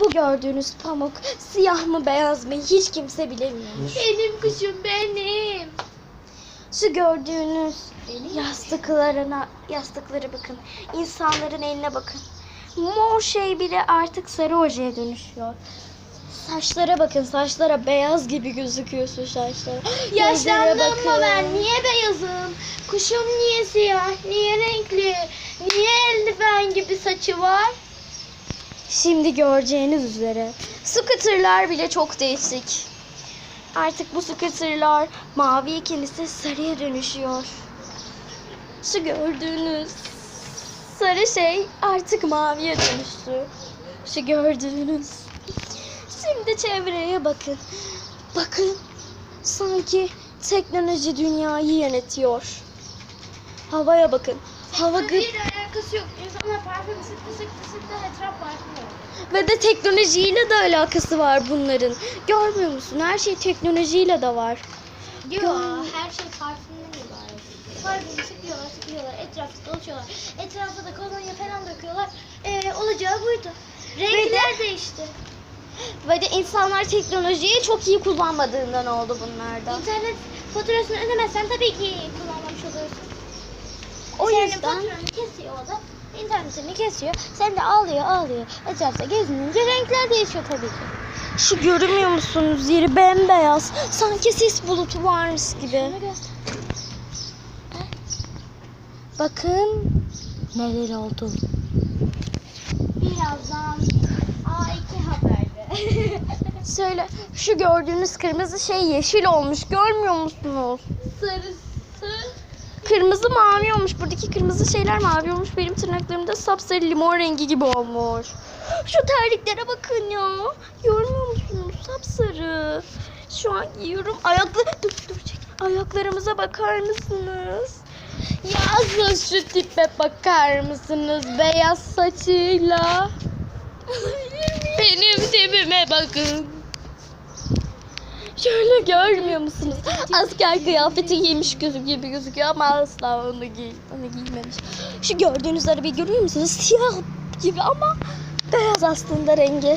Bu gördüğünüz pamuk siyah mı beyaz mı hiç kimse bilemiyor. Benim kuşum benim. Şu gördüğünüz yastıklarına, yastıkları bakın. İnsanların eline bakın. Mor şey bile artık sarı ojeye dönüşüyor. Saçlara bakın, saçlara beyaz gibi gözüküyor şu saçlar. Gözlere Yaşlandım mı bakın. ben? Niye beyazım? Kuşum niye siyah? Niye renkli? Niye eldiven gibi saçı var? Şimdi göreceğiniz üzere scooterlar bile çok değişik. Artık bu scooterlar mavi ikincisi sarıya dönüşüyor. Şu gördüğünüz sarı şey artık maviye dönüştü. Şu gördüğünüz. Şimdi çevreye bakın. Bakın. Sanki teknoloji dünyayı yönetiyor. Havaya bakın. Hava gı- Teknolojiyle alakası yok. Ve de teknolojiyle de alakası var bunların. Görmüyor musun? Her şey teknolojiyle de var. Gör- her şey parfümden ibaret. Parfümü sıkıyorlar sıkıyorlar etrafta dolaşıyorlar. Etrafa da kolonya falan döküyorlar. Ee, olacağı buydu. Renkler değişti. Ve de insanlar teknolojiyi çok iyi kullanmadığından oldu bunlarda. İnternet faturasını ödemezsen tabii ki kullanmamış oluyorsun. O Senin yüzden faturanı kesiyor o da. İnternetini kesiyor. Sen de ağlıyor ağlıyor. Etrafta gezinince renkler değişiyor tabii ki. şu görmüyor musunuz? Yeri bembeyaz. Sanki sis bulutu varmış gibi. Bakın neler oldu. Birazdan A2 haberde. Söyle şu gördüğünüz kırmızı şey yeşil olmuş. Görmüyor musunuz? Sarısı. Kırmızı mavi olmuş. Buradaki kırmızı şeyler mavi olmuş. Benim tırnaklarımda sapsarı limon rengi gibi olmuş. Şu terliklere bakın ya. Görmüyor musunuz? Sapsarı. Şu an giyiyorum. Ayaklı... Dur dur çek. Ayaklarımıza bakar mısınız? Yazın şu tipe bakar mısınız? Beyaz saçıyla. Benim tipime bakın. Şöyle görmüyor musunuz? Asker kıyafeti giymiş gözü gibi gözüküyor ama asla onu giy onu giymemiş. Şu gördüğünüz arabayı görüyor musunuz? Siyah gibi ama beyaz aslında rengi.